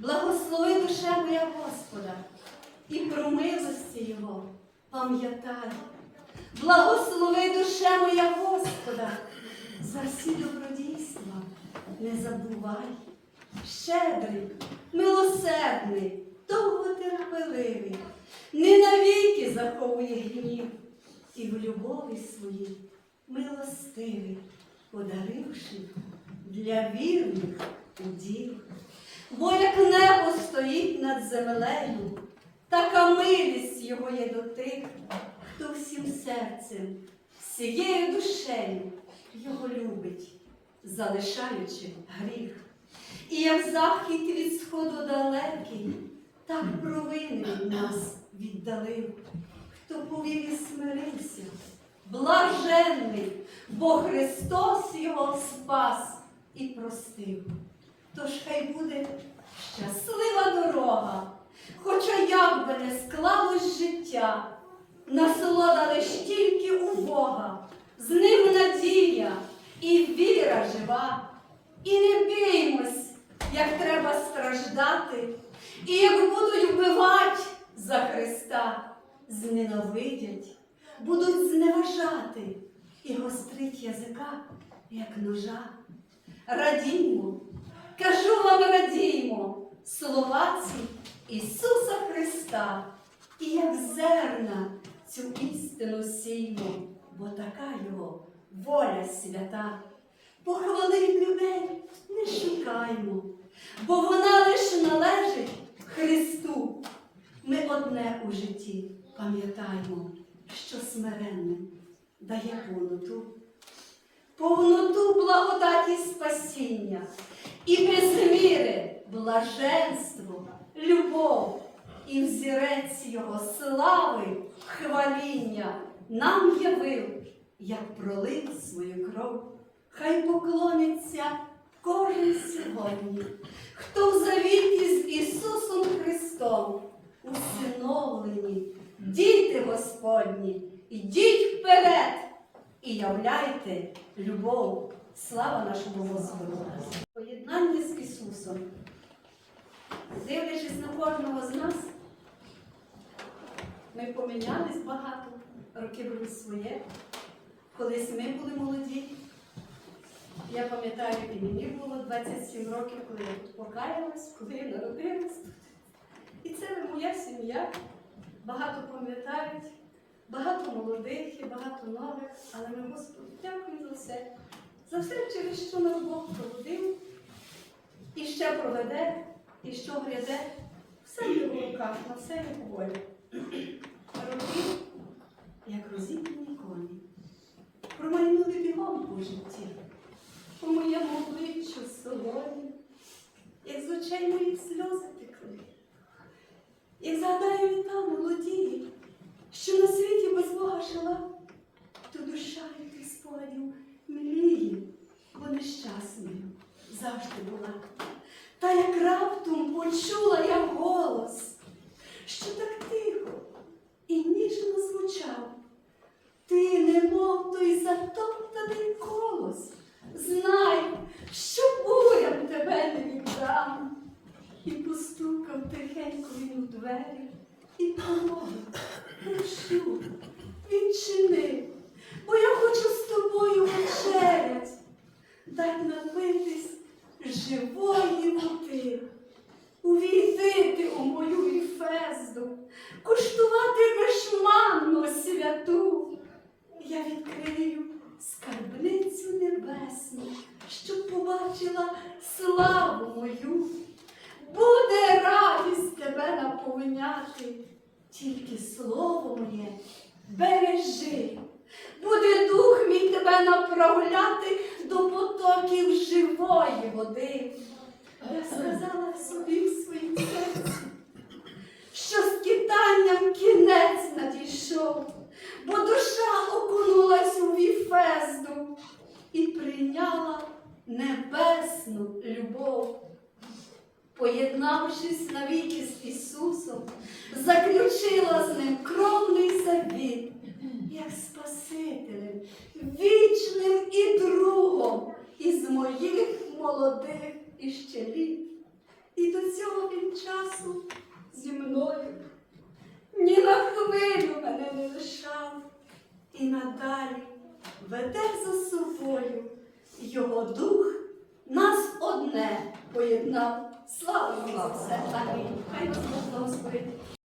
Благослови душе моя Господа, і про милості Його пам'ятай. Благослови душе моя Господа, за всі добродійства не забувай. Щедрий, милосердний, довготерпеливий, не навіки заховує гнів, і в любові своїй милостивий, подаривши для вірних уділ. Бо як стоїть над землею, така милість його є до тих, хто всім серцем, всією душею його любить, залишаючи гріх. І як захід від сходу далекий, так провини від нас віддалив, хто повів і смирився, блаженний, бо Христос його спас і простив. Тож хай буде життя, насолода лиш тільки у Бога, з ним надія і віра жива. І не біймось, як треба страждати, і як будуть вбивати за Христа, зненавидять, будуть зневажати і гострить язика, як ножа. Радіймо, кажу вам, радіймо, словаці Ісуса Христа, і як зерна цю істину сіймо, бо така його воля свята. Похвали людей не шукаймо, бо вона лише належить Христу. Ми одне у житті пам'ятаємо, що смиренним дає повноту повноту благодаті спасіння і без міри блаженство, любов і взірець Його слави, хваління нам явив, як пролив свою кров. Хай поклониться кожен сьогодні, хто в завіті з Ісусом Христом, усиновлені, діти Господні, ідіть вперед і являйте любов. Слава нашому Господу! Поєднання з Ісусом. Дивлячись на кожного з нас, ми помінялись багато, роки беруть своє. Колись ми були молоді. Я пам'ятаю, і мені було 27 років, коли я тут покаялась, коли я народилась тут. І це моя сім'я. Багато пам'ятають, багато молодих і багато нових, але ми Господу дякую за все. За все, через що нас Бог проводив, і ще проведе, і що гряде, все в руках, на все його воля. Роки, як розібрані коні, промайнули бігом по житті, по моєму обличчю солоні, як з очей моїх сльози текли. Як згадаю літа молоді, що на світі без Бога жила, то душа від спогадів мліє, бо нещасною завжди була. Та як раптом почула я голос, що так тихо ne mutluysa topladı побачила славу мою. Буде радість тебе наповняти, тільки слово моє бережи. Буде дух мій тебе направляти до потоків живої води. Я сказала собі в своїм серці, що з китанням кінець надійшов, бо душа окунулась у віфезду і прийняла небесну любов. Поєднавшись навіки з Ісусом, заключила з ним кровний завіт, як Спасителем, вічним і другом із моїх молодих іще літ. І до цього він часу зі мною ні на хвилю мене не лишав. І надалі веде за собою його дух нас одне поєднав. Слава Богу, все! Амінь. Хай вас Бог благословить.